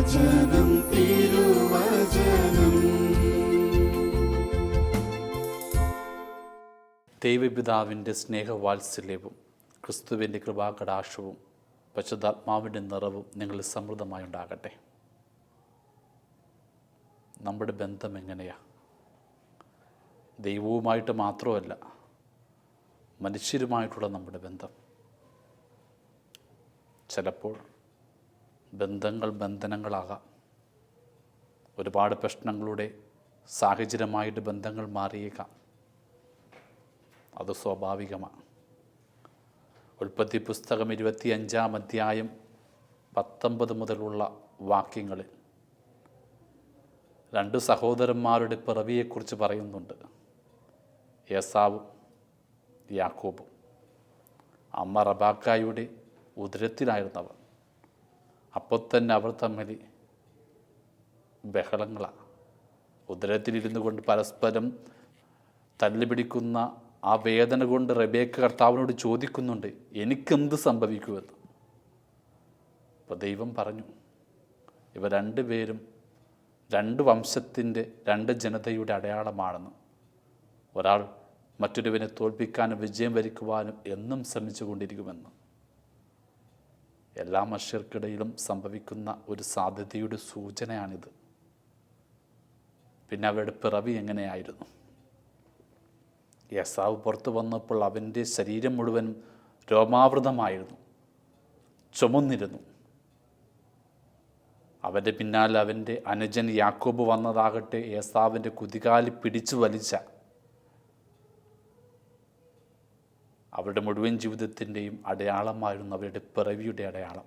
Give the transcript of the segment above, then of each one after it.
തിരുവചനം തിരുവചനം. ദൈവപിതാവിന്റെ സ്നേഹവാത്സല്യവും ക്രിസ്തുവിന്റെ കൃപാകടാക്ഷവും പശുതാത്മാവിന്റെ നിറവും നിങ്ങളിൽ സമൃദ്ധമായി ഉണ്ടാകട്ടെ. നമ്മുടെ ബന്ധം എങ്ങനെയാണ് ദൈവവുമായിട്ട് മാത്രമല്ല മനുഷ്യരുമായിട്ടുള്ള നമ്മുടെ ബന്ധം. ചിലപ്പോൾ ബന്ധങ്ങൾ ബന്ധനങ്ങളാകാം. ഒരുപാട് പ്രശ്നങ്ങളുടെ സാഹചര്യമായിട്ട് ബന്ധങ്ങൾ മാറിയേക്കാം. അത് സ്വാഭാവികമാണ്. ഉൽപ്പത്തി പുസ്തകം ഇരുപത്തി അഞ്ചാം അധ്യായം പത്തൊമ്പത് മുതലുള്ള വാക്യങ്ങളിൽ രണ്ട് സഹോദരന്മാരുടെ പിറവിയെക്കുറിച്ച് പറയുന്നുണ്ട്. യേസാവും യാക്കോബും. അമ്മ റബാക്കായുടെ ഉദരത്തിലായിരുന്നവർ. അപ്പോൾ തന്നെ അവർ തമ്മിൽ ബഹളങ്ങളാണ് ഉദരത്തിലിരുന്നു കൊണ്ട് പരസ്പരം തല്ലുപിടിക്കുന്ന ആ വേദന കൊണ്ട് റബേക്ക് കർത്താവിനോട് ചോദിക്കുന്നുണ്ട് എനിക്കെന്ത് സംഭവിക്കുമെന്ന്? അപ്പോൾ ദൈവം പറഞ്ഞു ഇവ രണ്ടുപേരും രണ്ട് വംശത്തിന്റെ രണ്ട് ജനതയുടെ അടയാളമാണെന്ന് ഒരാൾ മറ്റൊരുവനെ തോൽപ്പിക്കാനും വിജയം വരിക്കുവാനും എന്നും ശ്രമിച്ചു കൊണ്ടിരിക്കുമെന്ന് എല്ലാ മനുഷ്യർക്കിടയിലും സംഭവിക്കുന്ന ഒരു സാധ്യതയുടെ സൂചനയാണിത്. പിന്നെ അവരുടെ പിറവി എങ്ങനെയായിരുന്നു? യസാവ് പുറത്തു വന്നപ്പോൾ അവന്റെ ശരീരം മുഴുവൻ രോമാവൃതമായിരുന്നു. ചുമന്നിരുന്നു. അവന്റെ പിന്നാലെ അവന്റെ അനുജൻ യാക്കോബ് വന്നതാകട്ടെ യേസാവിന്റെ കുതികാലി പിടിച്ചു വലിച്ച അവരുടെ മുഴുവൻ ജീവിതത്തിന്റെയും അടയാളമായിരുന്നു അവരുടെ പിറവിയുടെ അടയാളം.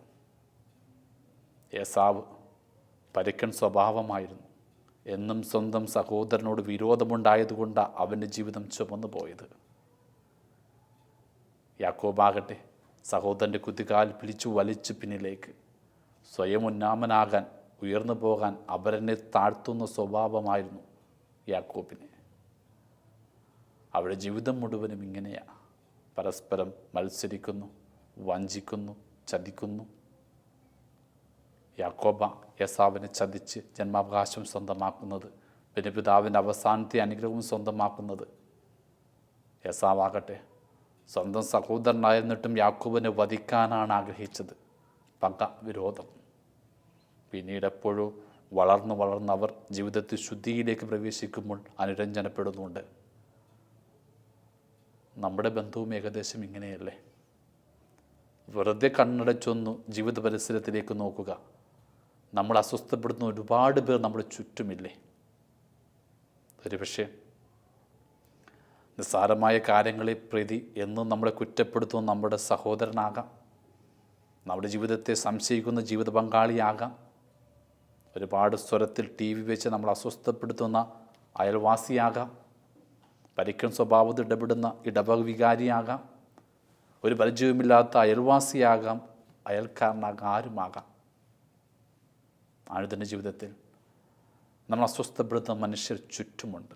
യേസാവ് പരുക്കൻ സ്വഭാവമായിരുന്നു. എന്നും സ്വന്തം സഹോദരനോട് വിരോധമുണ്ടായതുകൊണ്ടാണ് അവന്റെ ജീവിതം ചുമന്നു പോയത്. യാക്കോബാകട്ടെ സഹോദരന്റെ കുതികാൽ പിടിച്ചു വലിച്ചു പിന്നിലേക്ക്. സ്വയം ഉന്നാമനാകാൻ ഉയർന്നു പോകാൻ അവരനെ താഴ്ത്തുന്ന സ്വഭാവമായിരുന്നു യാക്കോബിന്. അവരുടെ ജീവിതം മുഴുവനും ഇങ്ങനെയാണ് പരസ്പരം മത്സരിക്കുന്നു വഞ്ചിക്കുന്നു ചതിക്കുന്നു. യാക്കോബ യസാവിനെ ചതിച്ച് ജന്മാവകാശം സ്വന്തമാക്കുന്നത് പിന്നെ പിതാവിന്റെ അവസാനത്തെ അനുഗ്രഹവും സ്വന്തമാക്കുന്നത്. യസാവാകട്ടെ സ്വന്തം സഹോദരനായിരുന്നിട്ടും യാക്കോബിനെ വധിക്കാനാണ് ആഗ്രഹിച്ചത്. പക വിരോധം. പിന്നീട് എപ്പോഴും വളർന്നു വളർന്നവർ ജീവിതത്തിൽ ശുദ്ധിയിലേക്ക് പ്രവേശിക്കുമ്പോൾ അനുരഞ്ജനപ്പെടുന്നുണ്ട്. നമ്മുടെ ബന്ധവും ഏകദേശം ഇങ്ങനെയല്ലേ? വെറുതെ കണ്ണടച്ചൊന്നു ജീവിത പരിസരത്തിലേക്ക് നോക്കുക. നമ്മൾ അസ്വസ്ഥപ്പെടുന്ന ഒരുപാട് പേർ നമ്മുടെ ചുറ്റുമില്ലേ? ഒരു പക്ഷേ നിസ്സാരമായ കാര്യങ്ങളെ പ്രതി എന്നും നമ്മളെ കുറ്റപ്പെടുത്തുന്ന നമ്മുടെ സഹോദരനാകാം. നമ്മുടെ ജീവിതത്തെ സംശയിക്കുന്ന ജീവിത പങ്കാളിയാകാം. ഒരുപാട് സ്വരത്തിൽ ടി വി വെച്ച് നമ്മൾ അസ്വസ്ഥപ്പെടുത്തുന്ന അയൽവാസിയാകാം. പരിക്കൻ സ്വഭാവത്തിൽ ഇടപെടുന്ന ഇടവക വികാരിയാകാം ഒരു പരിചയവുമില്ലാത്ത അയൽവാസിയാകാം. അയൽക്കാരനാകാം ആരുമാകാം. ആഴുതന്റെ ജീവിതത്തിൽ നമ്മൾ അസ്വസ്ഥപ്പെടുത്തുന്ന മനുഷ്യർ ചുറ്റുമുണ്ട്.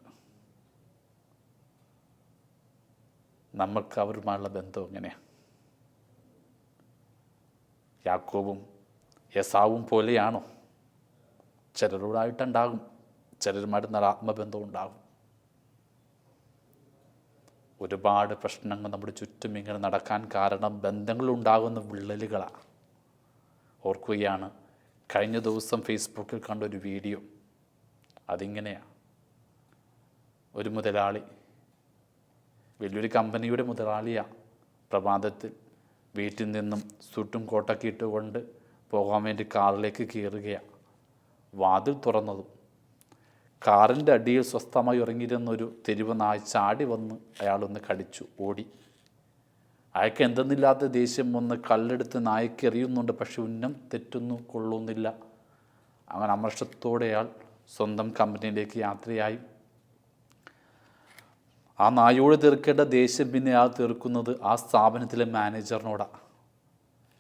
നമുക്ക് അവരുമായുള്ള ബന്ധം എങ്ങനെയാണ് യാക്കോവും യസാവും പോലെയാണോ? ചിലരോടായിട്ടുണ്ടാകും. ചിലരുമായിട്ട് നല്ല ആത്മബന്ധം ഉണ്ടാകും. ഒരുപാട് പ്രശ്നങ്ങൾ നമ്മുടെ ചുറ്റും ഇങ്ങനെ നടക്കാൻ കാരണം ബന്ധങ്ങളുണ്ടാകുന്ന വിള്ളലുകളാണ്. ഓർക്കുകയാണ് കഴിഞ്ഞ ദിവസം ഫേസ്ബുക്കിൽ കണ്ട ഒരു വീഡിയോ അതിങ്ങനെയാണ്. ഒരു മുതലാളി വലിയൊരു കമ്പനിയുടെ മുതലാളിയാണ് പ്രഭാതത്തിൽ വീട്ടിൽ നിന്നും സുട്ടും കോട്ടൊക്കെ ഇട്ടുകൊണ്ട് പോകാൻ വേണ്ടി കാറിലേക്ക് കയറുകയാണ്. വാതിൽ തുറന്നതും കാറിന്റെ അടിയിൽ സ്വസ്ഥമായി ഉറങ്ങിയിരുന്നൊരു തെരുവ് നായ ചാടി വന്ന് അയാളൊന്ന് കടിച്ചു ഓടി. അയാൾക്ക് എന്തെന്നില്ലാത്ത ദേഷ്യം വന്ന് കല്ലെടുത്ത് നായ്ക്ക് എറിയുന്നുണ്ട് പക്ഷെ ഉന്നം തെറ്റൊന്നു കൊള്ളുന്നില്ല. അങ്ങനെ അമർഷത്തോടെ അയാൾ സ്വന്തം കമ്പനിയിലേക്ക് യാത്രയായി. ആ നായോട് തീർക്കേണ്ട ദേഷ്യം പിന്നെ അയാൾ തീർക്കുന്നത് ആ സ്ഥാപനത്തിലെ മാനേജറിനോടാണ്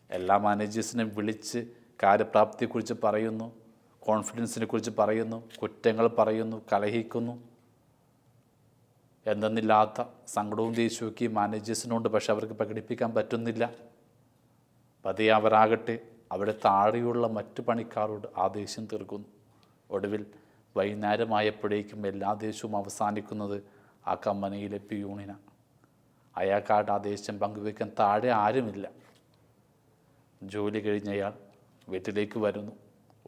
എല്ലാ മാനേജേഴ്സിനെയും വിളിച്ച് കാര്യപ്രാപ്തിയെക്കുറിച്ച് പറയുന്നു. കോൺഫിഡൻസിനെ കുറിച്ച് പറയുന്നു കുറ്റങ്ങൾ പറയുന്നു കലഹിക്കുന്നു. എന്തെന്നില്ലാത്ത സങ്കടവും ദേഷ്യമൊക്കെ മാനേജേഴ്സിനുണ്ട് പക്ഷെ അവർക്ക് പ്രകടിപ്പിക്കാൻ പറ്റുന്നില്ല. പതിയെ അവരാകട്ടെ അവിടെ താഴെയുള്ള മറ്റു പണിക്കാരോട് ആ ദേഷ്യം തീർക്കുന്നു. ഒടുവിൽ വൈകുന്നേരമായപ്പോഴേക്കും എല്ലാ ദേഷ്യവും അവസാനിക്കുന്നത് ആ കമ്പനിയിലെ പിയൂണിനാണ് അയാൾക്കാട്ട് ആ ദേഷ്യം പങ്കുവയ്ക്കാൻ താഴെ ആരുമില്ല. ജോലി കഴിഞ്ഞയാൾ വീട്ടിലേക്ക് വരുന്നു.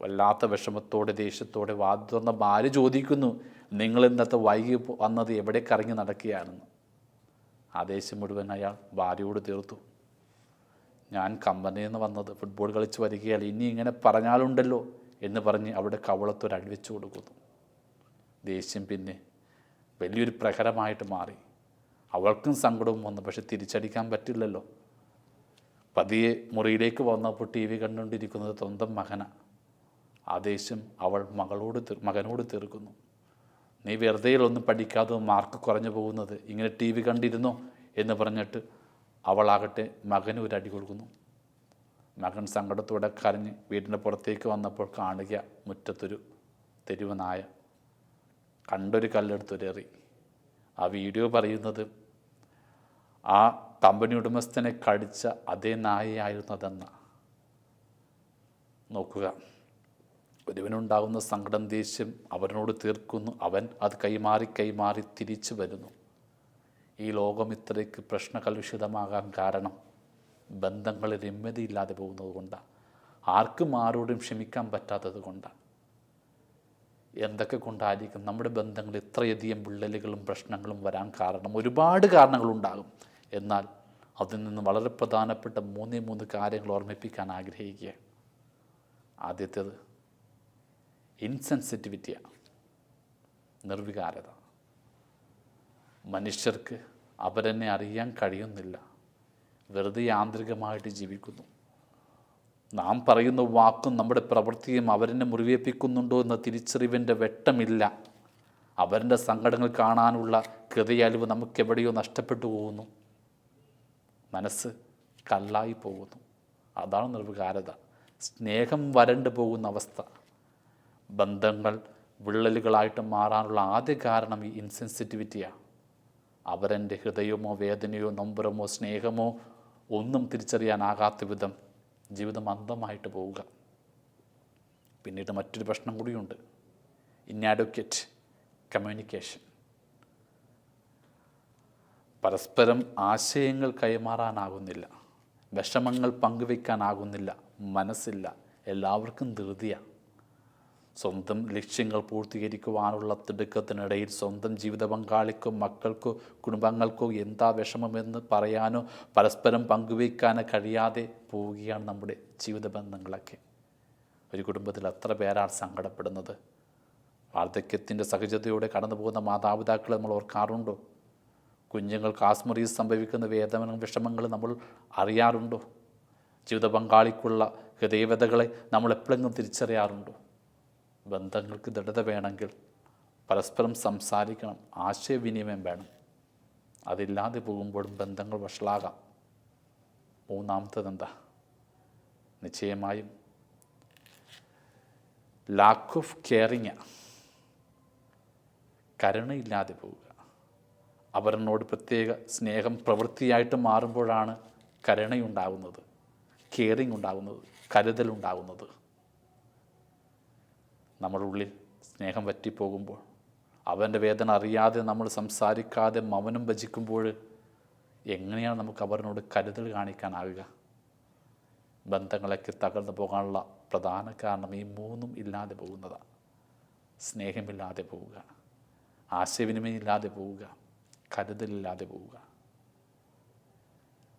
വല്ലാത്ത വിഷമത്തോടെ ദേഷ്യത്തോടെ വാതു തുറന്ന ഭാര്യ ചോദിക്കുന്നു നിങ്ങൾ ഇന്നത്തെ വൈകി വന്നത് എവിടെ കറങ്ങി നടക്കുകയാണെന്ന് ആ ദേഷ്യം മുഴുവൻ അയാൾ ഭാര്യയോട് തീർത്തു. ഞാൻ കമ്പനിയിൽ നിന്ന് വന്നത് ഫുട്ബോൾ കളിച്ച് വരികയാൽ ഇനി ഇങ്ങനെ പറഞ്ഞാലുണ്ടല്ലോ എന്ന് പറഞ്ഞ് അവിടെ കവളത്തൊരു അടിവെച്ചു കൊടുക്കുന്നു. ദേഷ്യം പിന്നെ വലിയൊരു പ്രഹരമായിട്ട് മാറി. അവൾക്കും സങ്കടവും വന്നു പക്ഷെ തിരിച്ചടിക്കാൻ പറ്റില്ലല്ലോ. പതിയെ മുറിയിലേക്ക് വന്നപ്പോൾ ടി വി കണ്ടുകൊണ്ടിരിക്കുന്നത് സ്വന്തം മകന. ആ ദേഷ്യം അവൾ മകളോട് മകനോട് തീർക്കുന്നു. നീ വെറുതെ ഒന്നും പഠിക്കാതെ മാർക്ക് കുറഞ്ഞു പോകുന്നത് ഇങ്ങനെ ടി വി കണ്ടിരുന്നോ? എന്ന് പറഞ്ഞിട്ട് അവളാകട്ടെ മകന് ഒരു അടി കൊടുക്കുന്നു. മകൻ സങ്കടത്തോടെ കരഞ്ഞ് വീടിന്റെ പുറത്തേക്ക് വന്നപ്പോൾ കാണുക മുറ്റത്തൊരു തെരുവ് നായ. കണ്ടൊരു കല്ലെടുത്തൊരേറി ആ വീഡിയോ പറയുന്നത് ആ കമ്പനി ഉടമസ്ഥനെ കടിച്ച അതേ നായയായിരുന്നു അതെന്ന. നോക്കുക. ഒരുവനുണ്ടാകുന്ന സങ്കടം ദേഷ്യം അവനോട് തീർക്കുന്നു. അവൻ അത് കൈമാറി കൈമാറി തിരിച്ചു വരുന്നു. ഈ ലോകം ഇത്രയ്ക്ക് പ്രശ്നകലുഷിതമാകാൻ കാരണം ബന്ധങ്ങളിൽ രമ്യതയില്ലാതെ പോകുന്നത് കൊണ്ടാണ് ആർക്കും ആരോടും ക്ഷമിക്കാൻ പറ്റാത്തത് കൊണ്ടാണ് എന്തൊക്കെ കൊണ്ടായിരിക്കും നമ്മുടെ ബന്ധങ്ങൾ ഇത്രയധികം വിള്ളലുകളും പ്രശ്നങ്ങളും വരാൻ കാരണം? ഒരുപാട് കാരണങ്ങളുണ്ടാകും. എന്നാൽ അതിൽ നിന്ന് വളരെ പ്രധാനപ്പെട്ട മൂന്നേ മൂന്ന് കാര്യങ്ങൾ ഓർമ്മിപ്പിക്കാൻ ആഗ്രഹിക്കുക ആദ്യത്തേത് ഇൻസെൻസിറ്റിവിറ്റിയാണ് നിർവികാരത. മനുഷ്യർക്ക് അവരെന്നെ അറിയാൻ കഴിയുന്നില്ല. വെറുതെ യാന്ത്രികമായിട്ട് ജീവിക്കുന്നു. നാം പറയുന്ന വാക്കും നമ്മുടെ പ്രവൃത്തിയും അവരെന്നെ മുറിവേപ്പിക്കുന്നുണ്ടോ എന്ന തിരിച്ചറിവിന്റെ വെട്ടമില്ല. അവരുടെ സങ്കടങ്ങൾ കാണാനുള്ള ഹൃദയലിവ് നമുക്കെവിടെയോ നഷ്ടപ്പെട്ടു പോകുന്നു. മനസ്സ് കല്ലായി പോകുന്നു. അതാണ് നിർവികാരത. സ്നേഹം വരണ്ടു പോകുന്ന അവസ്ഥ. ബന്ധങ്ങൾ വിള്ളലുകളായിട്ട് മാറാനുള്ള ആദ്യ കാരണം ഈ ഇൻസെൻസിറ്റിവിറ്റിയാണ് അവരെന്റെ ഹൃദയമോ വേദനയോ നൊമ്പരമോ സ്നേഹമോ ഒന്നും തിരിച്ചറിയാനാകാത്ത വിധം ജീവിതം അന്ധമായിട്ട് പോവുക. പിന്നീട് മറ്റൊരു പ്രശ്നം കൂടിയുണ്ട്. ഇന്നാഡ്വക്കറ്റ് കമ്മ്യൂണിക്കേഷൻ പരസ്പരം ആശയങ്ങൾ കൈമാറാനാകുന്നില്ല. വിഷമങ്ങൾ പങ്കുവയ്ക്കാനാകുന്നില്ല മനസ്സില്ല. എല്ലാവർക്കും ധൃതിയാണ് സ്വന്തം ലക്ഷ്യങ്ങൾ പൂർത്തീകരിക്കുവാനുള്ള തിടുക്കത്തിനിടയിൽ സ്വന്തം ജീവിത പങ്കാളിക്കോ മക്കൾക്കോ കുടുംബങ്ങൾക്കോ എന്താ വിഷമമെന്ന് പറയാനോ പരസ്പരം പങ്കുവയ്ക്കാനോ കഴിയാതെ പോവുകയാണ് നമ്മുടെ ജീവിത ബന്ധങ്ങളൊക്കെ. ഒരു കുടുംബത്തിൽ എത്ര പേരാണ് സങ്കടപ്പെടുന്നത്? വാർദ്ധക്യത്തിന്റെ സഹജതയോടെ കടന്നു പോകുന്ന മാതാപിതാക്കളെ നമ്മൾ ഓർക്കാറുണ്ടോ? കുഞ്ഞുങ്ങൾക്ക് ആസ്മറീസ് സംഭവിക്കുന്ന വേദന വിഷമങ്ങൾ നമ്മൾ അറിയാറുണ്ടോ? ജീവിത പങ്കാളിക്കുള്ള ഹൃദയവതകളെ നമ്മൾ എപ്പോഴെങ്കിലും തിരിച്ചറിയാറുണ്ടോ? ബന്ധങ്ങൾക്ക് ദൃഢത വേണമെങ്കിൽ പരസ്പരം സംസാരിക്കണം ആശയവിനിമയം വേണം. അതില്ലാതെ പോകുമ്പോഴും ബന്ധങ്ങൾ വഷളാകാം. മൂന്നാമത്തത് എന്താ? നിശ്ചയമായും ലാക്ക് ഓഫ് കെയറിങ് കരുണയില്ലാതെ പോവുക. അവരനോട് പ്രത്യേക സ്നേഹം പ്രവൃത്തിയായിട്ട് മാറുമ്പോഴാണ് കരുണയുണ്ടാകുന്നത് കെയറിങ് ഉണ്ടാകുന്നത് കരുതലുണ്ടാകുന്നത്. നമ്മുടെ ഉള്ളിൽ സ്നേഹം വറ്റിപ്പോകുമ്പോൾ അവന്റെ വേദന അറിയാതെ നമ്മൾ സംസാരിക്കാതെ മൗനം ഭജിക്കുമ്പോൾ എങ്ങനെയാണ് നമുക്ക് അവരിനോട് കരുതൽ കാണിക്കാനാവുക? ബന്ധങ്ങളൊക്കെ തകർന്നു പോകാനുള്ള പ്രധാന കാരണം ഈ മൂന്നും ഇല്ലാതെ പോകുന്നതാണ് സ്നേഹമില്ലാതെ പോവുക. ആശയവിനിമയം ഇല്ലാതെ പോവുക. കരുതലില്ലാതെ പോവുക.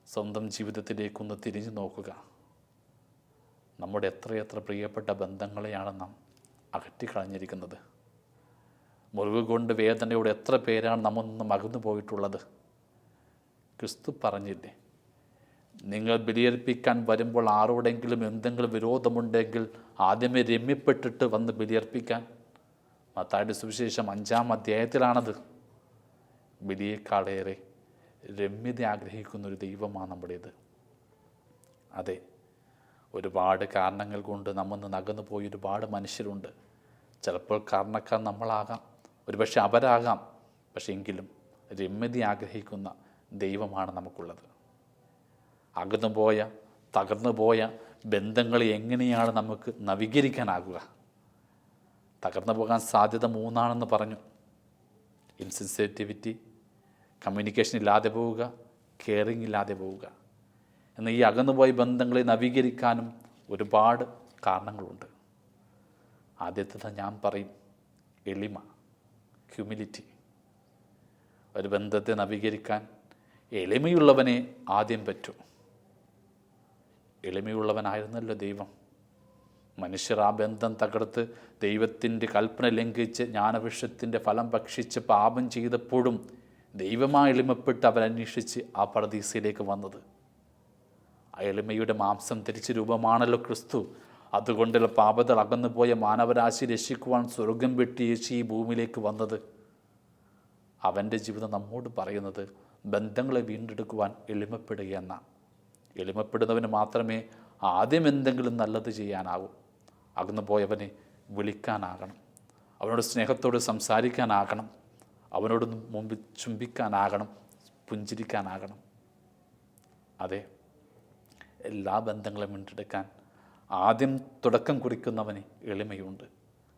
സ്വന്തം ജീവിതത്തിലേക്കൊന്ന് തിരിഞ്ഞു നോക്കുക. നമ്മുടെ എത്രയെത്ര പ്രിയപ്പെട്ട ബന്ധങ്ങളെയാണ് നാം അകറ്റിക്കളഞ്ഞിരിക്കുന്നത്. മുറിവ് കൊണ്ട് വേദനയോടെ എത്ര പേരാണ് നമ്മൊന്നും അകന്നു പോയിട്ടുള്ളത്? ക്രിസ്തു പറഞ്ഞില്ലേ നിങ്ങൾ ബലിയർപ്പിക്കാൻ വരുമ്പോൾ ആരോടെങ്കിലും എന്തെങ്കിലും വിരോധമുണ്ടെങ്കിൽ ആദ്യമേ രമ്യപ്പെട്ടിട്ട് വന്ന് ബലിയർപ്പിക്കാൻ. മത്തായുടെ സുവിശേഷം അഞ്ചാം അധ്യായത്തിലാണത്. ബലിയേക്കാളേറെ രമ്യത ആഗ്രഹിക്കുന്നൊരു ദൈവമാണ് നമ്മുടേത്. അതെ ഒരുപാട് കാരണങ്ങൾ കൊണ്ട് നമ്മൊന്ന് നകന്നു പോയി ഒരുപാട് മനുഷ്യരുണ്ട്. ചിലപ്പോൾ കാരണക്കാർ നമ്മളാകാം ഒരുപക്ഷെ അവരാകാം പക്ഷെ എങ്കിലും രമ്യത ആഗ്രഹിക്കുന്ന ദൈവമാണ് നമുക്കുള്ളത്. അകന്നുപോയ തകർന്നു പോയ ബന്ധങ്ങളെ എങ്ങനെയാണ് നമുക്ക് നവീകരിക്കാനാകുക? തകർന്നു പോകാൻ സാധ്യത മൂന്നാണെന്ന് പറഞ്ഞു. ഇൻസെൻസിറ്റിവിറ്റി കമ്മ്യൂണിക്കേഷൻ ഇല്ലാതെ പോവുക കെയറിങ് ഇല്ലാതെ പോവുക. എന്നാൽ ഈ അകന്നുപോയ ബന്ധങ്ങളെ നവീകരിക്കാനും ഒരുപാട് കാരണങ്ങളുണ്ട്. ആദ്യത്തെ ഞാൻ പറയും എളിമ ഹ്യൂമിലിറ്റി ഒരു ബന്ധത്തെ നവീകരിക്കാൻ എളിമയുള്ളവനെ ആദ്യം പറ്റൂ. എളിമയുള്ളവനായിരുന്നല്ലോ ദൈവം. മനുഷ്യർ ആ ബന്ധം തകർത്ത് ദൈവത്തിന്റെ കൽപ്പന ലംഘിച്ച് ജ്ഞാനവിഷത്തിന്റെ ഫലം ഭക്ഷിച്ച് പാപം ചെയ്തപ്പോഴും ദൈവമായി എളിമപ്പെട്ട് അവരന്വേഷിച്ച് ആ പരദീസയിലേക്ക് വന്നത് ആ എളിമയുടെ മാംസം തിരിച്ച് രൂപമാണല്ലോ ക്രിസ്തു. അതുകൊണ്ടുള്ള പാപത്തിൽ അകന്നുപോയ മാനവരാശി രക്ഷിക്കുവാൻ സ്വർഗം വെട്ടി യേശു ഈ ഭൂമിയിലേക്ക് വന്നത്? അവന്റെ ജീവിതം നമ്മോട് പറയുന്നത് ബന്ധങ്ങളെ വീണ്ടെടുക്കുവാൻ എളിമപ്പെടുക എന്ന എളിമപ്പെടുന്നവന് മാത്രമേ ആദ്യം എന്തെങ്കിലും നല്ലത് ചെയ്യാനാകൂ അകന്നു പോയവനെ വിളിക്കാനാകണം. അവനോട് സ്നേഹത്തോട് സംസാരിക്കാനാകണം. അവനോട് മുമ്പിൽ ചുംബിക്കാനാകണം പുഞ്ചിരിക്കാനാകണം. അതെ എല്ലാ ബന്ധങ്ങളും വീണ്ടെടുക്കാൻ ആദ്യം തുടക്കം കുറിക്കുന്നവന് എളിമയുണ്ട്.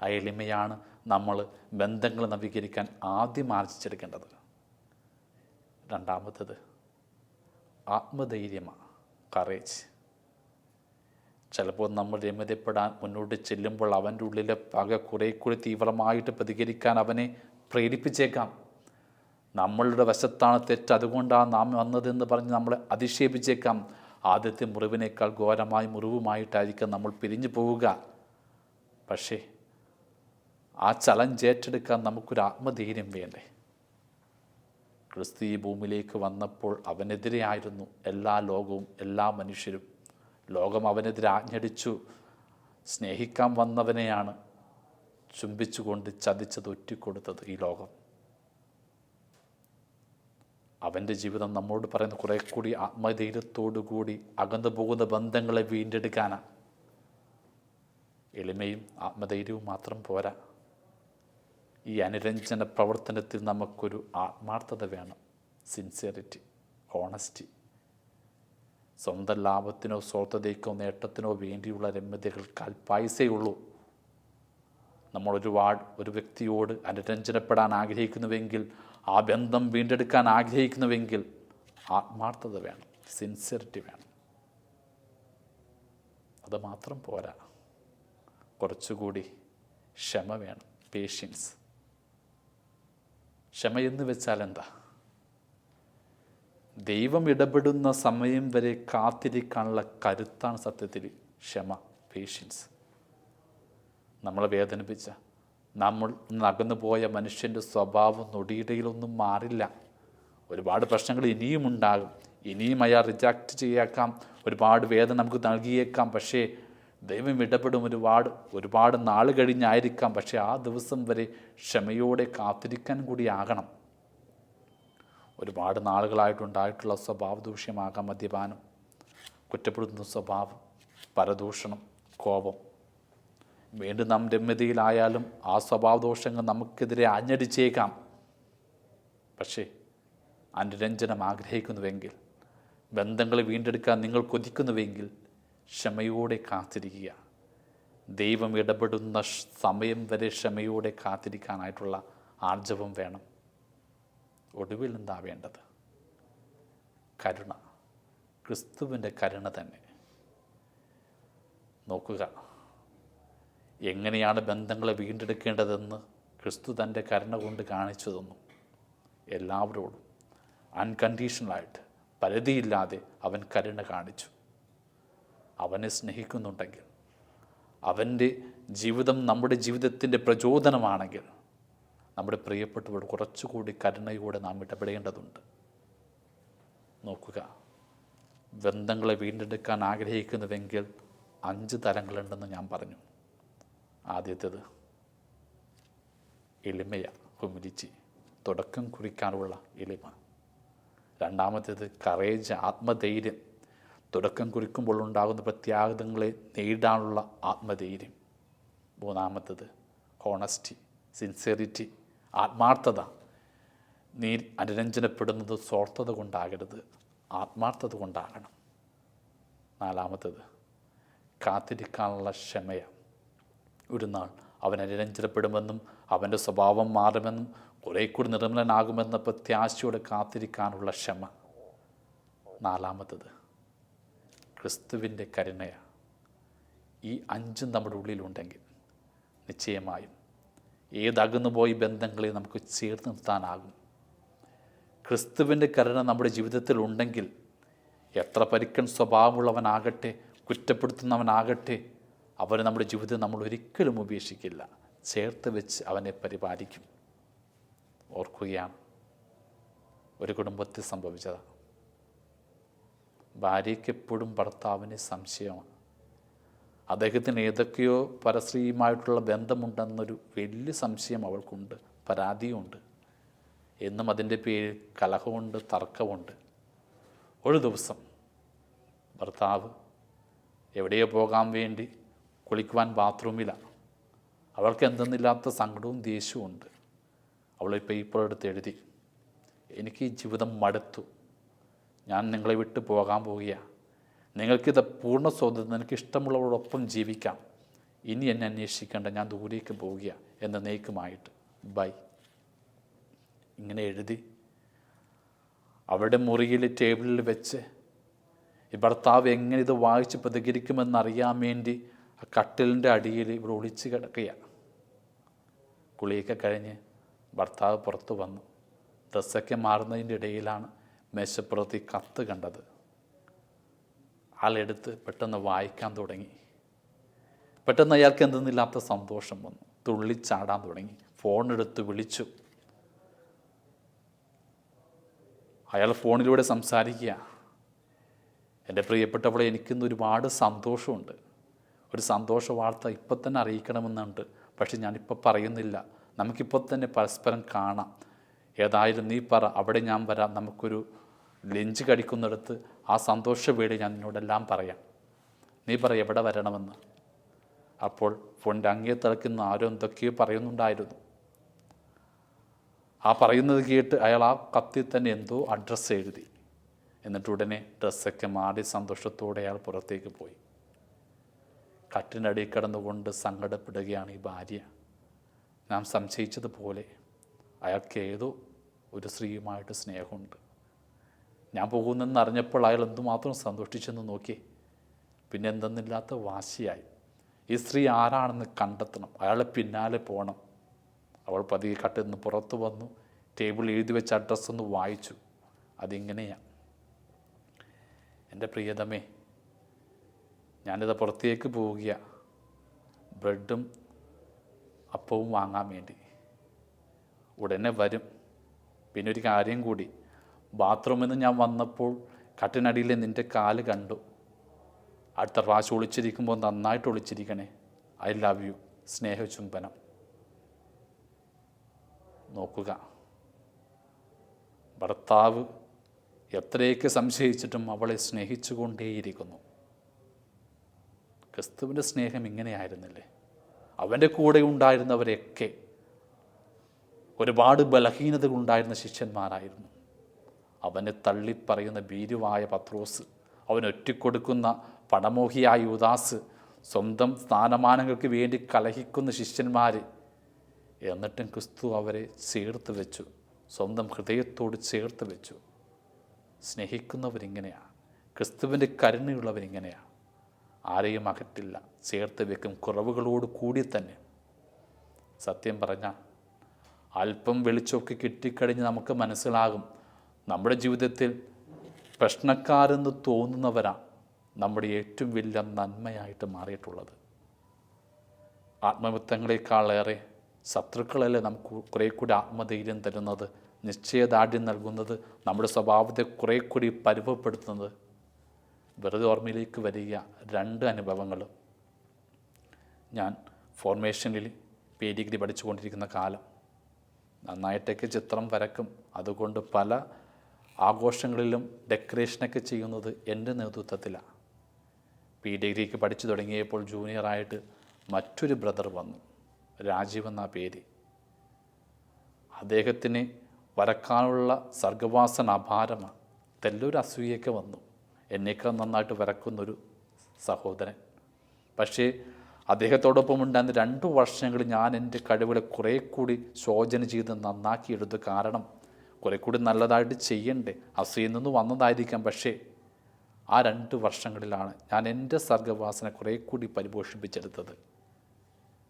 ആ എളിമയാണ് നമ്മൾ ബന്ധങ്ങൾ നവീകരിക്കാൻ ആദ്യം ആർജിച്ചെടുക്കേണ്ടത്. രണ്ടാമത്തത് ആത്മധൈര്യമാണ് കറേജ് ചിലപ്പോൾ നമ്മൾ രമ്യതപ്പെടാൻ മുന്നോട്ട് ചെല്ലുമ്പോൾ അവന്റെ ഉള്ളിലെ പക കുറേ കൂടി തീവ്രമായിട്ട് പ്രതികരിക്കാൻ അവനെ പ്രേരിപ്പിച്ചേക്കാം. നമ്മളുടെ വശത്താണ് തെറ്റ് അതുകൊണ്ടാണ് നാം വന്നതെന്ന് പറഞ്ഞ് നമ്മളെ അധിക്ഷേപിച്ചേക്കാം ആദ്യത്തെ മുറിവിനേക്കാൾ ഘോരമായ മുറിവുമായിട്ടായിരിക്കും നമ്മൾ പിരിഞ്ഞു പോവുക. പക്ഷേ ആ ചലഞ്ച് ഏറ്റെടുക്കാൻ നമുക്കൊരു ആത്മധൈര്യം വേണ്ടേ? ക്രിസ്തു ഈ ഭൂമിയിലേക്ക് വന്നപ്പോൾ അവനെതിരെയായിരുന്നു എല്ലാ ലോകവും എല്ലാ മനുഷ്യരും. ലോകം അവനെതിരെ ആജ്ഞടിച്ചു സ്നേഹിക്കാൻ വന്നവനെയാണ് ചുംബിച്ചുകൊണ്ട് ചതിച്ചത് ഒറ്റിക്കൊടുത്തത് ഈ ലോകം. അവന്റെ ജീവിതം നമ്മോട് പറയുന്ന കുറേ കൂടി ആത്മധൈര്യത്തോടുകൂടി അകന്നു പോകുന്ന ബന്ധങ്ങളെ വീണ്ടെടുക്കാനാണ് എളിമയും ആത്മധൈര്യവും മാത്രം പോരാ. ഈ അനുരഞ്ജന പ്രവർത്തനത്തിൽ നമുക്കൊരു ആത്മാർത്ഥത വേണം. സിൻസിയറിറ്റി ഓണസ്റ്റി സ്വന്തം ലാഭത്തിനോ സ്വാർത്ഥതയ്ക്കോ നേട്ടത്തിനോ വേണ്ടിയുള്ള രമ്യതകൾ കാൽപ്പായസേ ഉള്ളൂ. നമ്മൾ ഒരുപാട് ഒരു വ്യക്തിയോട് അനുരഞ്ജനപ്പെടാൻ ആഗ്രഹിക്കുന്നുവെങ്കിൽ ആ ബന്ധം വീണ്ടെടുക്കാൻ ആഗ്രഹിക്കുന്നുവെങ്കിൽ ആത്മാർത്ഥത വേണം സിൻസിയറിറ്റി വേണം. അത് മാത്രം പോരാ. കുറച്ചുകൂടി ക്ഷമ വേണം പേഷ്യൻസ് ക്ഷമ എന്ന് വെച്ചാൽ എന്താ? ദൈവം ഇടപെടുന്ന സമയം വരെ കാത്തിരിക്കാനുള്ള കരുത്താണ് സത്യത്തിൽ ക്ഷമ പേഷ്യൻസ് നമ്മളെ വേദനിപ്പിച്ച നമ്മൾ നകന്നു പോയ മനുഷ്യന്റെ സ്വഭാവം നൊടിയിടയിലൊന്നും മാറില്ല. ഒരുപാട് പ്രശ്നങ്ങൾ ഇനിയും ഉണ്ടാകും. ഇനിയും അയാൾ റിജക്റ്റ് ചെയ്യേക്കാം. ഒരുപാട് വേദന നമുക്ക് നൽകിയേക്കാം. പക്ഷേ ദൈവം ഇടപെടും ഒരുപാട് ഒരുപാട് നാൾ കഴിഞ്ഞായിരിക്കാം. പക്ഷേ ആ ദിവസം വരെ ക്ഷമയോടെ കാത്തിരിക്കാൻ കൂടി ആകണം. ഒരുപാട് നാളുകളായിട്ടുണ്ടായിട്ടുള്ള സ്വഭാവ ദൂഷ്യമാകാം മദ്യപാനം കുറ്റപ്പെടുത്തുന്ന സ്വഭാവം പരദൂഷണം കോപം. വീണ്ടും നാം രമ്യതയിലായാലും ആ സ്വഭാവദോഷങ്ങൾ നമുക്കെതിരെ ആഞ്ഞടിച്ചേക്കാം. പക്ഷേ അനുരഞ്ജനം ആഗ്രഹിക്കുന്നുവെങ്കിൽ ബന്ധങ്ങൾ വീണ്ടെടുക്കാൻ നിങ്ങൾ കൊതിക്കുന്നുവെങ്കിൽ ക്ഷമയോടെ കാത്തിരിക്കുക. ദൈവം ഇടപെടുന്ന സമയം വരെ ക്ഷമയോടെ കാത്തിരിക്കാനായിട്ടുള്ള ആർജവം വേണം. ഒടുവിൽ എന്താ വേണ്ടത്? കരുണ. ക്രിസ്തുവിന്റെ കരുണ തന്നെ. നോക്കുക. എങ്ങനെയാണ് ബന്ധങ്ങളെ വീണ്ടെടുക്കേണ്ടതെന്ന് ക്രിസ്തു തന്റെ കരുണ കൊണ്ട് കാണിച്ചു തന്നു. എല്ലാവരോടും അൺകണ്ടീഷണലായിട്ട് പരിധിയില്ലാതെ അവൻ കരുണ കാണിച്ചു. അവനെ സ്നേഹിക്കുന്നുണ്ടെങ്കിൽ അവന്റെ ജീവിതം നമ്മുടെ ജീവിതത്തിന്റെ പ്രചോദനമാണെങ്കിൽ നമ്മുടെ പ്രിയപ്പെട്ടവരോട് കുറച്ചുകൂടി കരുണയോടെ നാം ഇടപെടേണ്ടതുണ്ട്. നോക്കുക ബന്ധങ്ങളെ വീണ്ടെടുക്കാൻ ആഗ്രഹിക്കുന്നുവെങ്കിൽ അഞ്ച് തലങ്ങളുണ്ടെന്ന് ഞാൻ പറഞ്ഞു. ആദ്യത്തേത്. എളിമയ ഹുമിലിറ്റി തുടക്കം കുറിക്കാനുള്ള എളിമ. രണ്ടാമത്തേത് കറേജ് ആത്മധൈര്യം. തുടക്കം കുറിക്കുമ്പോൾ ഉണ്ടാകുന്ന പ്രത്യാഘാതങ്ങളെ നേരിടാനുള്ള ആത്മധൈര്യം. മൂന്നാമത്തേത് ഹോണസ്റ്റി സിൻസിയറിറ്റി ആത്മാർത്ഥത. നീ അനുരഞ്ജനപ്പെടുന്നത് സ്വാർത്ഥത കൊണ്ടാകരുത് ആത്മാർത്ഥത കൊണ്ടാകണം. നാലാമത്തേത് കാത്തിരിക്കാനുള്ള ക്ഷമയാണ്. ഒരു നാൾ അവൻ അനുരഞ്ജനപ്പെടുമെന്നും അവന്റെ സ്വഭാവം മാറുമെന്നും കുറേ കൂടി നിർമ്മലനാകുമെന്ന പ്രത്യാശയോടെ കാത്തിരിക്കാനുള്ള ക്ഷമ. നാലാമത്തത് ക്രിസ്തുവിന്റെ കരുണയാണ് ഈ അഞ്ചും നമ്മുടെ ഉള്ളിലുണ്ടെങ്കിൽ നിശ്ചയമായും ഏതകന്നു പോയി ബന്ധങ്ങളെ നമുക്ക് ചേർത്ത് നിർത്താനാകും. ക്രിസ്തുവിന്റെ കരുണ നമ്മുടെ ജീവിതത്തിൽ ഉണ്ടെങ്കിൽ എത്ര പരിക്കൻ സ്വഭാവമുള്ളവനാകട്ടെ കുറ്റപ്പെടുത്തുന്നവനാകട്ടെ അവൻ നമ്മുടെ ജീവിതത്തിൽ നമ്മൾ ഒരിക്കലും ഉപേക്ഷിക്കില്ല. ചേർത്ത് വെച്ച് അവനെ പരിപാലിക്കും. ഓർക്കുകയാണ്. ഒരു കുടുംബത്തിൽ സംഭവിച്ചതാണ് ഭാര്യയ്ക്ക് എപ്പോഴും ഭർത്താവിന് സംശയമാണ്. അദ്ദേഹത്തിന് ഏതൊക്കെയോ പരസ്ത്രീയുമായിട്ടുള്ള ബന്ധമുണ്ടെന്നൊരു വലിയ സംശയം അവൾക്കുണ്ട്. പരാതിയുണ്ട്. എന്നും അതിന്റെ പേരിൽ കലഹമുണ്ട് തർക്കമുണ്ട്. ഒരു ദിവസം ഭർത്താവ് എവിടെയോ പോകാൻ വേണ്ടി കുളിക്കുവാൻ ബാത്റൂമിലാണ് അവൾക്ക് എന്തെന്നില്ലാത്ത സങ്കടവും ദേഷ്യവും ഉണ്ട്. അവൾ ഈ പേപ്പർ എടുത്ത് എഴുതി. എനിക്ക് ഈ ജീവിതം മടുത്തു. ഞാൻ നിങ്ങളെ വിട്ട് പോകാൻ പോവുകയാണ് നിങ്ങൾക്കിത് പൂർണ സ്വാതന്ത്ര്യം എനിക്ക് ഇഷ്ടമുള്ളവരോടൊപ്പം ജീവിക്കാം. ഇനി എന്നെ അന്വേഷിക്കേണ്ട ഞാൻ ദൂരേക്ക് പോവുക എന്ന നെയ്ക്കുമായിട്ട് ബൈ. ഇങ്ങനെ എഴുതി അവിടെ മുറിയിൽ ടേബിളിൽ വെച്ച് ഈ ഭർത്താവ് എങ്ങനെ ഇത് വായിച്ച് പ്രതികരിക്കുമെന്നറിയാൻ വേണ്ടി ആ കട്ടിലിന്റെ അടിയിൽ ഇവിടെ ഒളിച്ച് കിടക്കുകയാണ് കുളിയൊക്കെ കഴിഞ്ഞ് ഭർത്താവ് പുറത്തു വന്നു. ഡ്രസ്സൊക്കെ മാറുന്നതിന്റെ ഇടയിലാണ് മേശപ്പുറത്ത് ഈ കത്ത് കണ്ടത്. ആളെടുത്ത് പെട്ടെന്ന് വായിക്കാൻ തുടങ്ങി. പെട്ടെന്ന് അയാൾക്ക് എന്തെന്നില്ലാത്ത സന്തോഷം വന്നു. തുള്ളിച്ചാടാൻ തുടങ്ങി. ഫോണെടുത്ത് വിളിച്ചു. അയാൾ ഫോണിലൂടെ സംസാരിക്കുക. എന്റെ പ്രിയപ്പെട്ടവളെ എനിക്കിന്ന് ഒരുപാട് സന്തോഷമുണ്ട്. ഒരു സന്തോഷ വാർത്ത ഇപ്പം തന്നെ അറിയിക്കണമെന്നുണ്ട്. പക്ഷെ ഞാനിപ്പോൾ പറയുന്നില്ല. നമുക്കിപ്പോൾ തന്നെ പരസ്പരം കാണാം. ഏതായാലും നീ പറ അവിടെ ഞാൻ വരാം. നമുക്കൊരു ലഞ്ച് കടിക്കുന്നിടത്ത് ആ സന്തോഷ വീട് ഞാൻ നിന്നോടെല്ലാം പറയാം. നീ പറ എവിടെ വരണമെന്ന്? അപ്പോൾ ഫോണിന്റെ അങ്ങേ തിളക്കുന്ന ആരോ എന്തൊക്കെയോ പറയുന്നുണ്ടായിരുന്നു. ആ പറയുന്നത് കേട്ട് അയാൾ ആ കത്തിൽ തന്നെ എന്തോ അഡ്രസ്സ് എഴുതി. എന്നിട്ട് ഉടനെ ഡ്രസ്സൊക്കെ മാറി സന്തോഷത്തോടെ അയാൾ പുറത്തേക്ക് പോയി. കട്ടിനടിയിൽ കിടന്നുകൊണ്ട് സങ്കടപ്പെടുകയാണ് ഈ ഭാര്യ. നാം സംശയിച്ചതുപോലെ അയാൾക്ക് ഏതോ ഒരു സ്ത്രീയുമായിട്ട് സ്നേഹമുണ്ട്. ഞാൻ പോകുന്നെന്ന് അറിഞ്ഞപ്പോൾ അയാൾ എന്തുമാത്രം സന്തോഷിച്ചെന്ന് നോക്കി. പിന്നെ എന്തെന്നില്ലാത്ത വാശിയായി. ഈ സ്ത്രീ ആരാണെന്ന് കണ്ടെത്തണം. അയാളെ പിന്നാലെ പോകണം. അവൾ പതിയെ കട്ടിൽ നിന്ന് പുറത്തു വന്നു ടേബിൾ എഴുതി വെച്ച അഡ്രസ്സൊന്ന് വായിച്ചു. അതിങ്ങനെയാണ് എന്റെ പ്രിയതമേ ഞാനിത് പുറത്തേക്ക് പോവുക ബ്രെഡും അപ്പവും വാങ്ങാൻ വേണ്ടി. ഉടനെ വരും. പിന്നെ ഒരു കാര്യം കൂടി. ബാത്റൂമിൽ നിന്ന് ഞാൻ വന്നപ്പോൾ കട്ടിനടിയിൽ നിന്റെ കാൽ കണ്ടു. അടുത്ത പ്രാവശ്യം ഒളിച്ചിരിക്കുമ്പോൾ നന്നായിട്ട് ഒളിച്ചിരിക്കണേ. I love you. സ്നേഹചുംബനം. നോക്കുക. ഭർത്താവ് എത്രയൊക്കെ സംശയിച്ചിട്ടും അവളെ സ്നേഹിച്ചുകൊണ്ടേയിരിക്കുന്നു. ക്രിസ്തുവിന്റെ സ്നേഹം ഇങ്ങനെയായിരുന്നില്ലേ? അവന്റെ കൂടെ ഉണ്ടായിരുന്നവരെയൊക്കെ ഒരുപാട് ബലഹീനതകൾ ഉണ്ടായിരുന്ന ശിഷ്യന്മാരായിരുന്നു. അവനെ തള്ളിപ്പറയുന്ന ഭീരുവായ പത്രോസ് അവൻ ഒറ്റിക്കൊടുക്കുന്ന പണമോഹിയായ യുദാസ് സ്വന്തം സ്ഥാനമാനങ്ങൾക്ക് വേണ്ടി കലഹിക്കുന്ന ശിഷ്യന്മാർ എന്നിട്ടും ക്രിസ്തു അവരെ ചേർത്ത് വെച്ചു സ്വന്തം ഹൃദയത്തോട് ചേർത്ത് വെച്ചു. സ്നേഹിക്കുന്നവരിങ്ങനെയാണ് ക്രിസ്തുവിന്റെ കരുണയുള്ളവരിങ്ങനെയാണ് ആരെയും അകറ്റില്ല ചേർത്ത് വെക്കും കുറവുകളോട് കൂടി തന്നെ. സത്യം പറഞ്ഞാൽ അല്പം വെളിച്ചമൊക്കെ കിട്ടിക്കഴിഞ്ഞ് നമുക്ക് മനസ്സിലാകും നമ്മുടെ ജീവിതത്തിൽ പ്രശ്നക്കാരെന്ന് തോന്നുന്നവരാ നമ്മുടെ ഏറ്റവും വലിയ നന്മയായിട്ട് മാറിയിട്ടുള്ളത്. ആത്മവൃത്തങ്ങളെക്കാളേറെ ശത്രുക്കളല്ലേ നമുക്ക് കുറേ കൂടി ആത്മധൈര്യം തരുന്നത് നിശ്ചയദാർഢ്യം നൽകുന്നത് നമ്മുടെ സ്വഭാവത്തെ കുറേ കൂടി പരുവപ്പെടുത്തുന്നത്. വെറുതെ ഓർമ്മയിലേക്ക് വരിക. രണ്ട് അനുഭവങ്ങൾ ഞാൻ ഫോർമേഷനിൽ പി ഡിഗ്രി പഠിച്ചുകൊണ്ടിരിക്കുന്ന കാലം. നന്നായിട്ടൊക്കെ ചിത്രം വരക്കും. അതുകൊണ്ട് പല ആഘോഷങ്ങളിലും ഡെക്കറേഷനൊക്കെ ചെയ്യുന്നത് എന്റെ നേതൃത്വത്തിലാണ്. പി ഡിഗ്രിക്ക് പഠിച്ചു തുടങ്ങിയപ്പോൾ ജൂനിയറായിട്ട് മറ്റൊരു ബ്രദർ വന്നു. രാജീവ് എന്ന പേര്. അദ്ദേഹത്തിന് വരക്കാനുള്ള സർഗവാസന അപാരമാണ് തെല്ലൊരു അസൂയൊക്കെ വന്നു. എന്നേക്കാൾ നന്നായിട്ട് വരക്കുന്നൊരു സഹോദരൻ. പക്ഷേ അദ്ദേഹത്തോടൊപ്പം ഉണ്ടായിരുന്ന രണ്ട് വർഷങ്ങൾ ഞാൻ എന്റെ കഴിവുകളെ കുറേ കൂടി ശോചന ചെയ്ത് നന്നാക്കിയെടുത്തു കാരണം കുറേ കൂടി നല്ലതായിട്ട് ചെയ്യണ്ടേ അസയിൽ നിന്ന് വന്നതായിരിക്കാം. പക്ഷേ ആ രണ്ട് വർഷങ്ങളിലാണ് ഞാൻ എന്റെ സർഗവാസന കുറേ കൂടി പരിപോഷിപ്പിച്ചെടുത്തത്.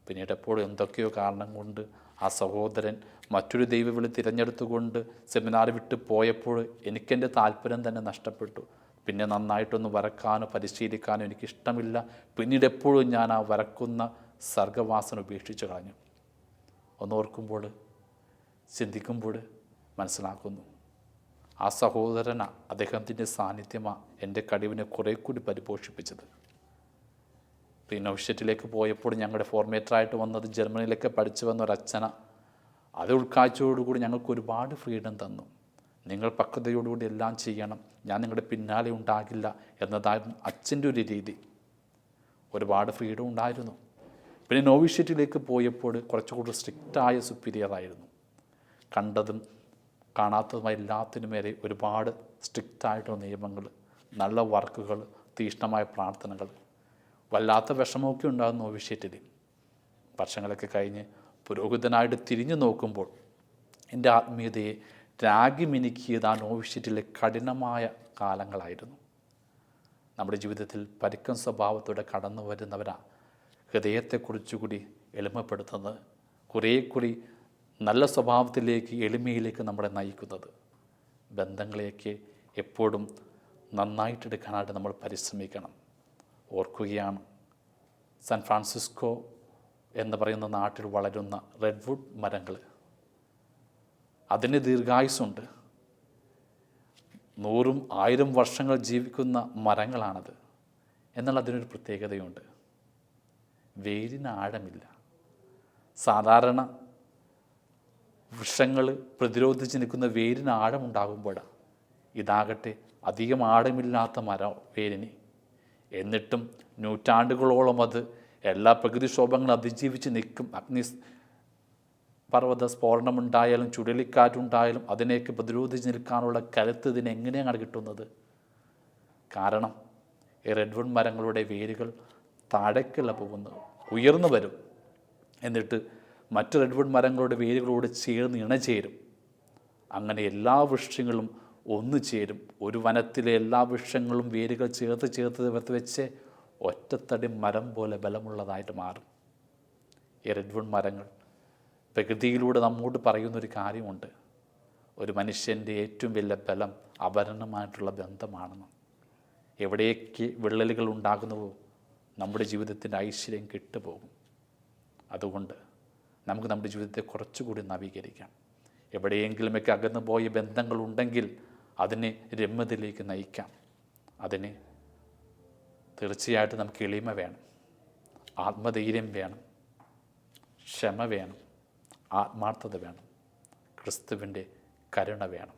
പിന്നീട് എപ്പോഴും എന്തൊക്കെയോ കാരണം കൊണ്ട് ആ സഹോദരൻ മറ്റൊരു ദൈവവിളി തിരഞ്ഞെടുത്തുകൊണ്ട് സെമിനാർ വിട്ട് പോയപ്പോൾ എനിക്കെന്റെ താല്പര്യം തന്നെ നഷ്ടപ്പെട്ടു. പിന്നെ നന്നായിട്ടൊന്ന് വരക്കാനോ പരിശീലിക്കാനോ എനിക്കിഷ്ടമില്ല. പിന്നീട് എപ്പോഴും ഞാൻ ആ വരക്കുന്ന സർഗവാസന ഉപേക്ഷിച്ച് കളഞ്ഞു. ഒന്നോർക്കുമ്പോൾ ചിന്തിക്കുമ്പോൾ മനസ്സിലാക്കുന്നു. ആ സഹോദരന അദ്ദേഹത്തിന്റെ സാന്നിധ്യമാണ് എന്റെ കഴിവിനെ കുറേ കൂടി പരിപോഷിപ്പിച്ചത്. പിന്നെ ഒഷ്യറ്റിലേക്ക് പോയപ്പോൾ ഞങ്ങളുടെ ഫോർമേറ്ററായിട്ട് വന്നത് ജർമ്മനിയിലൊക്കെ പഠിച്ചു വന്ന ഒരച്ഛന അത് ഉൾക്കാഴ്ചയോടുകൂടി ഞങ്ങൾക്ക് ഒരുപാട് ഫ്രീഡം തന്നു. നിങ്ങൾ പക്വതയോടുകൂടി എല്ലാം ചെയ്യണം. ഞാൻ നിങ്ങളുടെ പിന്നാലെ ഉണ്ടാകില്ല എന്നതായിരുന്നു അച്ഛന്റെ ഒരു രീതി. ഒരുപാട് ഫ്രീഡം ഉണ്ടായിരുന്നു. പിന്നെ നോവിഷ്യറ്റിലേക്ക് പോയപ്പോൾ കുറച്ചുകൂടി സ്ട്രിക്റ്റായ സുപ്പീരിയറായിരുന്നു കണ്ടതും കാണാത്തതുമായ എല്ലാത്തിനും വരെ ഒരുപാട് സ്ട്രിക്റ്റായിട്ടുള്ള നിയമങ്ങൾ നല്ല വർക്കുകൾ തീഷ്ണമായ പ്രാർത്ഥനകൾ. വല്ലാത്ത വിഷമമൊക്കെ ഉണ്ടാകും നോവിഷ്യറ്റിൽ വർഷങ്ങളൊക്കെ കഴിഞ്ഞ് പുരോഹിതനായിട്ട് തിരിഞ്ഞു നോക്കുമ്പോൾ എന്റെ ആത്മീയതയെ രാഗി മിനുക്കിയത് ആ നോവിഷ്യറ്റിലെ കഠിനമായ കാലങ്ങളായിരുന്നു. നമ്മുടെ ജീവിതത്തിൽ പരുക്കൻ സ്വഭാവത്തോടെ കടന്നു വരുന്നവരാ ഹൃദയത്തെക്കുറിച്ചുകൂടി എളിമപ്പെടുത്തുന്നത് കുറേ കൂടി നല്ല സ്വഭാവത്തിലേക്ക് എളിമയിലേക്ക് നമ്മളെ നയിക്കുന്നത്. ബന്ധങ്ങളെയൊക്കെ എപ്പോഴും നന്നായിട്ടെടുക്കാനായിട്ട് നമ്മൾ പരിശ്രമിക്കണം. ഓർക്കുകയാണ് സാൻ ഫ്രാൻസിസ്കോ എന്ന് പറയുന്ന നാട്ടിൽ വളരുന്ന റെഡ്വുഡ് മരങ്ങൾ. അതിന് ദീർഘായുസുണ്ട് നൂറും ആയിരം വർഷങ്ങൾ ജീവിക്കുന്ന മരങ്ങളാണത്. എന്നാൽ അതിനൊരു പ്രത്യേകതയുണ്ട്. വേരിന് ആഴമില്ല. സാധാരണ വൃക്ഷങ്ങൾ പ്രതിരോധിച്ച് നിൽക്കുന്ന വേരിന് ആഴമുണ്ടാകുമ്പോഴാണ് ഇതാകട്ടെ അധികം ആഴമില്ലാത്ത മര വേരിന്. എന്നിട്ടും നൂറ്റാണ്ടുകളോളം അത് എല്ലാ പ്രകൃതിക്ഷോഭങ്ങളും അതിജീവിച്ച് നിൽക്കും. അഗ്നി പർവത സ്ഫോടനമുണ്ടായാലും ചുഴലിക്കാറ്റുണ്ടായാലും അതിനെയൊക്കെ പ്രതിരോധിച്ച് നിൽക്കാനുള്ള കരുത്ത് ഇതിന് എങ്ങനെയാണ് കിട്ടുന്നത്? കാരണം ഈ റെഡ്വുഡ് മരങ്ങളുടെ വേരുകൾ താഴേക്കല്ല പോകുന്നത് ഉയർന്നു വരും. എന്നിട്ട് മറ്റ് റെഡ്വുഡ് മരങ്ങളുടെ വേരുകളോട് ചേർന്ന് ഇണചേരും. അങ്ങനെ എല്ലാ വൃക്ഷങ്ങളും ഒന്നു ചേരും. ഒരു വനത്തിലെ എല്ലാ വൃക്ഷങ്ങളും വേരുകൾ ചേർത്ത് ചേർത്ത് ചേർത്ത് വെച്ച് ഒറ്റത്തടി മരം പോലെ ബലമുള്ളതായിട്ട് മാറും. ഈ റെഡ്വുഡ് മരങ്ങൾ പ്രകൃതിയിലൂടെ നമ്മോട് പറയുന്നൊരു കാര്യമുണ്ട്. ഒരു മനുഷ്യന്റെ ഏറ്റവും വലിയ ബലം അവരണമായിട്ടുള്ള ബന്ധമാണെന്ന്. എവിടേക്ക് വിള്ളലുകൾ ഉണ്ടാകുന്നുവോ നമ്മുടെ ജീവിതത്തിന്റെ ഐശ്വര്യം കെട്ടുപോകും. അതുകൊണ്ട് നമുക്ക് നമ്മുടെ ജീവിതത്തെ കുറച്ചുകൂടി നവീകരിക്കാം. എവിടെയെങ്കിലുമൊക്കെ അകന്നു പോയ ബന്ധങ്ങളുണ്ടെങ്കിൽ അതിനെ രമ്യതയിലേക്ക് നയിക്കാം. അതിന് തീർച്ചയായിട്ടും നമുക്ക് എളിമ വേണം. ആത്മധൈര്യം വേണം. ക്ഷമ വേണം. ആത്മാർത്ഥത വേണം. ക്രിസ്തുവിന്റെ കരുണ വേണം.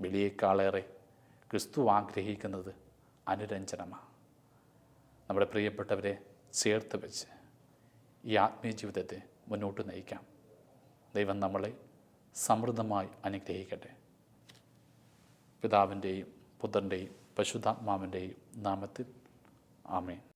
വിളിയേക്കാളേറെ ക്രിസ്തു ആഗ്രഹിക്കുന്നത് അനുരഞ്ജനമാണ് നമ്മുടെ പ്രിയപ്പെട്ടവരെ ചേർത്ത് വെച്ച് ഈ ആത്മീയ ജീവിതത്തെ മുന്നോട്ട് നയിക്കാം. ദൈവം നമ്മളെ സമൃദ്ധമായി അനുഗ്രഹിക്കട്ടെ. പിതാവിന്റെയും പുത്രന്റെയും പശുധാത്മാവിന്റെയും നാമത്തിൽ ആമേൻ.